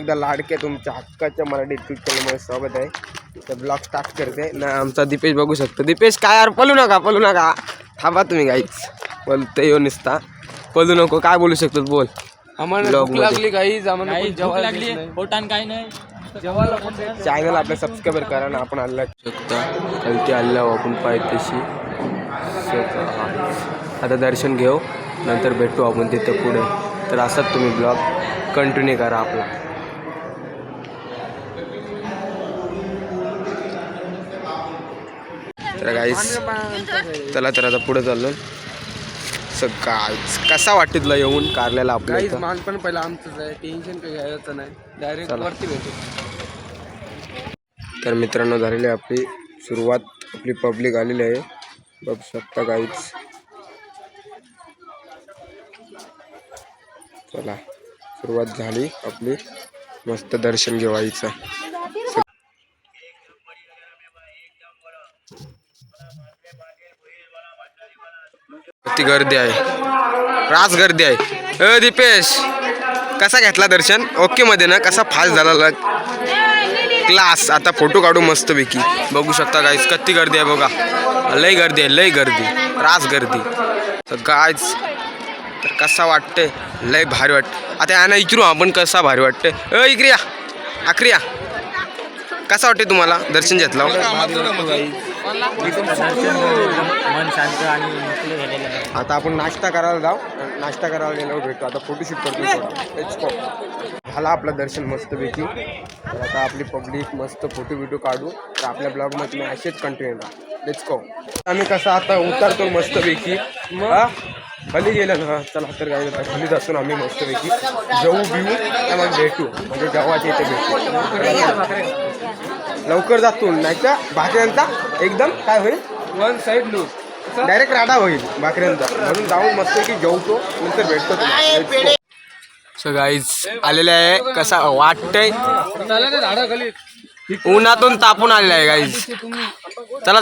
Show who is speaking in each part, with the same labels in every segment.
Speaker 1: एकदा लाडके तुमच्या हक्काच्या मराठी युट्यूब चॅनलमध्ये स्वागत आहे. तर ब्लॉग स्टार्ट करते. ना आमचा दीपेश बघू शकतो. दीपेश काय यार पळू नका पळू नका. थांबा तुम्ही गाईच पळते येऊ निसता पळू नको काय बोलू शकतो बोल.
Speaker 2: लागली काही
Speaker 3: लागली. पोटान नाही.
Speaker 1: चॅनल आपल्या सबस्क्राईबर करा ना आपण आल्ला शकता. खालती आल्या आपण पायथ्याशी आता दर्शन घेऊ. नंतर भेटू आपण तिथं पुढे. तर असाच तुम्ही ब्लॉग कंटिन्यू करा आपला. तर गाईस चला तर आता पुढे चाललो. सकाळीच कसा वाटते तुला येऊन कारल्याला आपल्या?
Speaker 2: मान पण पहिलं आमचंच आहे. टेन्शन काही घ्यायचं नाही. डायरेक्ट. वरती भेटू.
Speaker 1: तर मित्रांनो झालेली आपली सुरुवात. आपली पब्लिक आलेली आहे. बघू शकता काहीच चला. सुरुवात झाली आपली. मस्त दर्शन घेवायचं किती गर्दी आहे. रास गर्दी आहे. अ दीपेश कसा घेतला दर्शन? ओकेमध्ये ना कसा फास्ट झाला क्लास आता फोटो काढू मस्तपैकी. बघू शकता गाईस कत्ती गर्दी आहे बघा. लय गर्दी आहे लय गर्दी. रास गर्दी. तर गायच तर कसा वाटते लय भारी वाटते आता यांना इचरू आपण कसा भारी वाटते अ इक्रिया आक्रिया कसा वाटते तुम्हाला दर्शन घेतलं?
Speaker 3: मन शांत आणि
Speaker 1: आता आपण नाश्ता करायला जाऊ. नाश्ता करायला गेल्यावर भेटू. आता फोटोशूट करतो थोडा. Let's go. झाला आपलं दर्शन मस्तपैकी. तर आता आपली पब्लिक मस्त फोटो बिटो काढू तर आपल्या ब्लॉगमध्ये तुम्ही असेच कंटिन्यू राहा. लेट्स गो आम्ही कसं आता उतरतो मस्तपैकी. हा? खाली गेलं ना हा, चला तर काय खाली जातो आम्ही मस्तपैकी जाऊ बिऊ त्या मग भेटू. म्हणजे जेव्हाच्या इथे भेटू. लवकर जातो नाही तर भाकऱ्यांचा एकदम काय होईल?
Speaker 2: वन साईड लुक
Speaker 1: डायरेक्ट राडा होईल भाकऱ्यांचा. म्हणून जाऊन मस्त की जेवतो नंतर भेटतो सो गाईज आलेले आहे कसा वाटतंय? उन्हातून तापून आलेला आहे गाईज चला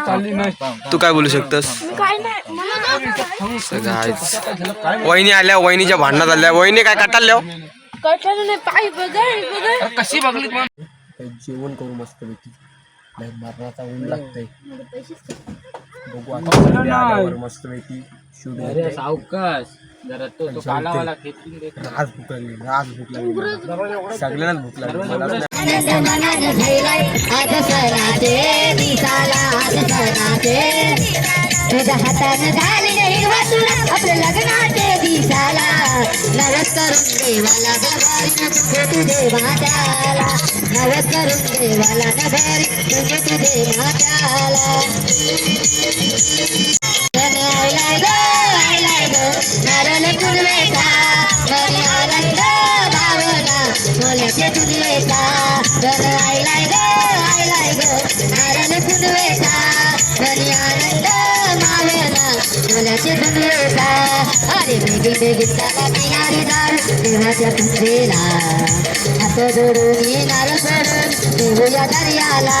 Speaker 2: चालली नाही
Speaker 1: तू काय बोलू शकतस? वहिनी आल्या वहिनीच्या भांडणात आल्या. वहिनी काय कटाल्या
Speaker 4: नाही पाय बदल
Speaker 2: कशी बघली
Speaker 1: जेवण करू मस्त पैकी मरणाचा ऊन लागतंय. बघू आता मस्त पैकी
Speaker 3: अरे सावकाश. जरा तो तो कालावाला खेचून दे.
Speaker 1: आज भूक लागली आज भूक लागली. मला. सगळ्यांनाच भूक लागली. मला
Speaker 4: आनंद मनात भैलाय आज सणाचे दिसाला आज सणाचे तुझ्या हातानं करून देवाला नभारी तुझे तुझे माझ्याला नवस करून देवाला नभारी तुझे तुझे माझ्याला घरी आलाय ग आलाय ग नारळ पुरवेचा घरी आलाय देवाच्या पुत्रेला हात जोडून येणार सोडून देऊया दर्याला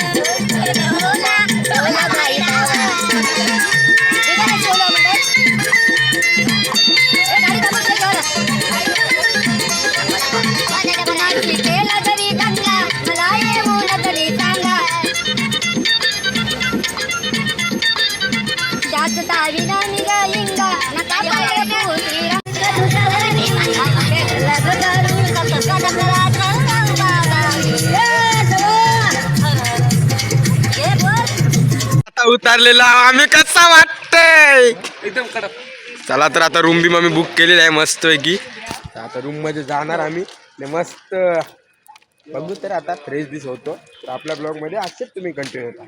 Speaker 1: आता उतरलेला आम्ही कसा वाटतंय?
Speaker 2: एकदम कडक.
Speaker 1: चला तर आता रूम बी आम्ही बुक केलेली आहे मस्त पैकी. तर आता रूममध्ये जाणार आम्ही. आणि मस्त बघू तर आता फ्रेश दिस होतो. तर आपल्या ब्लॉगमध्ये असेच तुम्ही कंटिन्यू होता.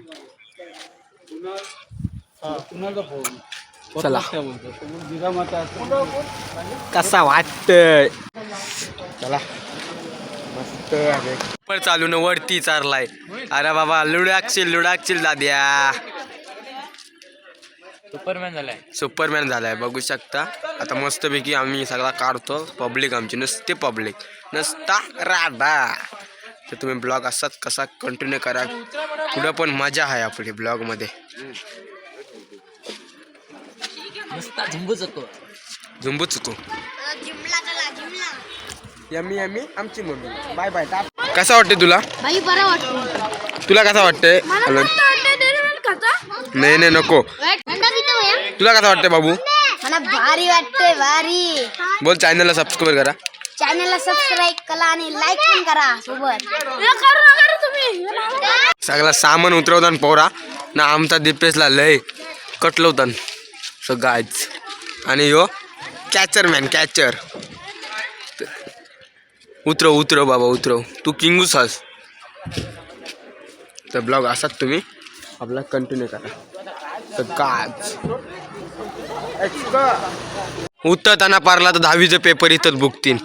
Speaker 1: चला. कसा वाटतंय? चला. मस्त आहे. पण चालून वरती चारलाय. अरे बाबा लुडाकशील लुडाकशील दाद्या.
Speaker 3: सुपरमॅन झालाय.
Speaker 1: सुपरमॅन झालाय बघू शकता. आता मस्तपैकी आम्ही सगळा काढतो. पब्लिक आमची नुसते पब्लिक. नसता राडा. तर तुम्ही ब्लॉग असाच कसा कंटिन्यू करा. पुढं पण मजा आहे आपली ब्लॉगमध्ये.
Speaker 3: नुसता झुंबूच होतो
Speaker 1: झुंबू चुकू. यम्मी यम्मी आमची मम्मी. बाय बाय कसा वाटते तुला?
Speaker 4: बाई बरं वाटतो
Speaker 1: तुला कसा वाटतंय? हॅलो. नाही नाही नको. तुला कसा वाटतंय बाबू?
Speaker 4: मला भारी वाटते भारी.
Speaker 1: बोल चॅनलला सबस्क्राईब करा.
Speaker 4: चॅनलला सबस्क्राईब करा आणि लाईक पण करा सोबत. करू नका तुम्ही.
Speaker 1: सगळा सामान उतरवताना पोरा. ना आमचा दिपेशला लय कटलवतान. सगळाच आणि यो कॅचर मॅन कॅचर उतरव उतरव बाबा उतरव तू किंगूस हस तर ब्लॉग असाच तुम्ही. आपला कंटिन्यू करा. सगळाच उतरताना पारला तर दहावीचं पेपर इथंच बुकतीन.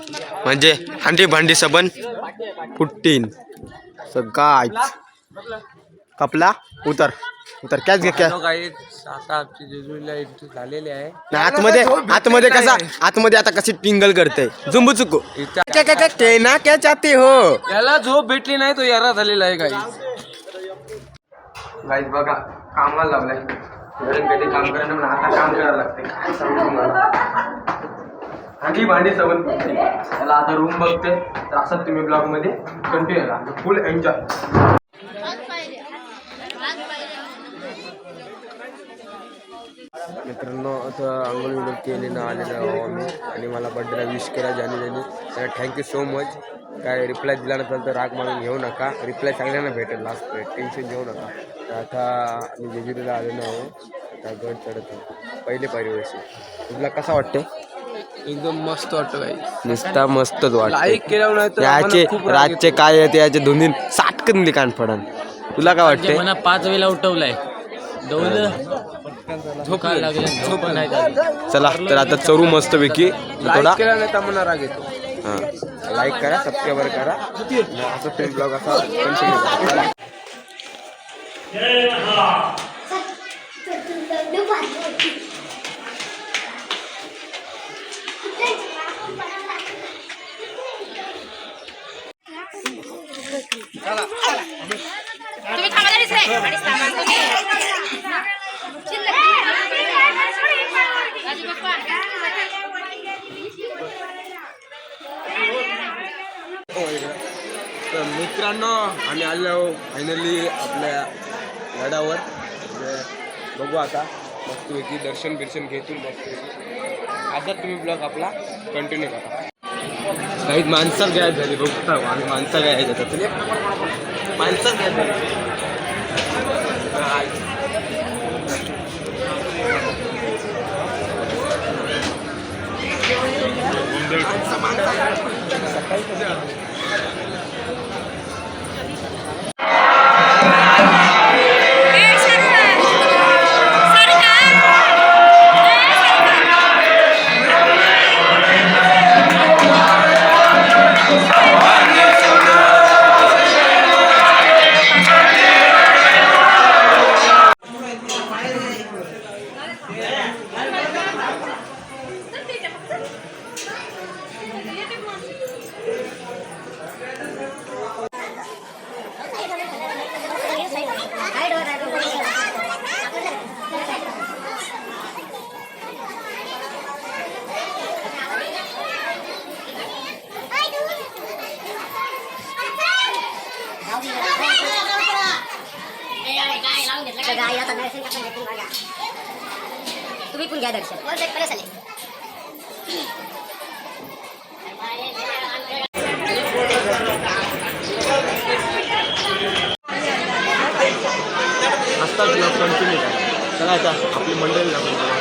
Speaker 1: म्हणजे हांडी भांडी सबन फुटतीन. सगळा कपला उतर. उतर कॅच घे कॅच.
Speaker 2: काही आता आमची जेजुरीला एंट्री झालेली आहे.
Speaker 1: नाही, आतमध्ये आतमध्ये कसा आतमध्ये आता कशी टिंगल करते. जुंबू चुकू. क्या क्या ना क्या चाहते हो?
Speaker 2: याला झोप भेटली नाही तो यारा झालेला आहे काही
Speaker 1: गाईज बघा कामाला लावलाय. घरून कधी काम करायला म्हणून आता काम करायला लागते काय सांगू तुम्हाला? हांडी भांडी त्याला आता रूम बघते तर असं तुम्ही ब्लॉगमध्ये कंटिन्यू करा फुल एन्जॉय मित्रांनो आता आंघोळ विंघोळ केली ना आलेलो आहो आम्ही. आणि मला बर्थडेला विश केला जानी त्यांनी त्याला थँक्यू सो मच काय रिप्लाय दिला नसेल तर राग मानून घेऊ नका. रिप्लाय सगळ्यांना भेटेल लास्ट टेन्शन घेऊ नका. तर आता मी जेजुरीला आलेलो आहो. आता गड चढत आहो पहिले परिवेशी तुला कसा वाटते
Speaker 2: एकदम मस्त वाटतं काही
Speaker 1: नुसता मस्तच वाटतं
Speaker 2: लाईक केल्यावर नाही तर
Speaker 1: याचे रातचे काय आहे ते याचे दोन्ही साटकन लिखाण पडन. तुला काय
Speaker 3: म्हणजे
Speaker 1: वाटते
Speaker 3: मला पाच वेळेला उठवलाय. दौलं झोका लागले झोप नाही झाली.
Speaker 1: चला तर आता चरू मस्तपैकी थोडा
Speaker 2: लाईक केला नाही राग येतो.
Speaker 1: हां. लाईक करा सबस्क्राईबर करा. असं तुम्ही ब्लॉग असा कंटिन्यू करा. तर मित्रांनो आम्ही आलो फायनली आपल्या गडावर म्हणजे बघू आता. मस्तपैकी दर्शन बिर्शन घेतून मस्तपैकी आता तुम्ही ब्लॉग आपला कंटिन्यू करा. काही माणसं गायब झाली बघता हो. आम्ही माणसं गायब जातात माणसं गायब झाली.
Speaker 4: तुम्ही पण घ्या दर्शन
Speaker 1: असता ब्लॉग कंटिन्यू करा आपली मंडळी लागून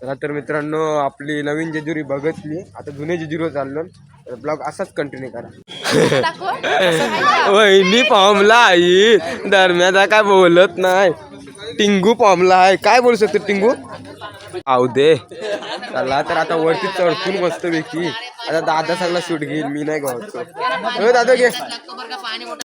Speaker 1: चला तर मित्रांनो आपली नवीन जेजुरी बघतली. आता जुने जेजुरीवर चाललो तर ब्लॉग असाच कंटिन्यू करा. वहिनी फॉर्मला आई. दरम्यान काय बोलत नाही. टिंगू फॉर्मला आहे. काय बोलू शकतो टिंगू? आऊ दे. चला तर आता वरती चढतून मस्त पैकी आता दादा सगळा शूट घेईल मी नाही गावतो दादा घे.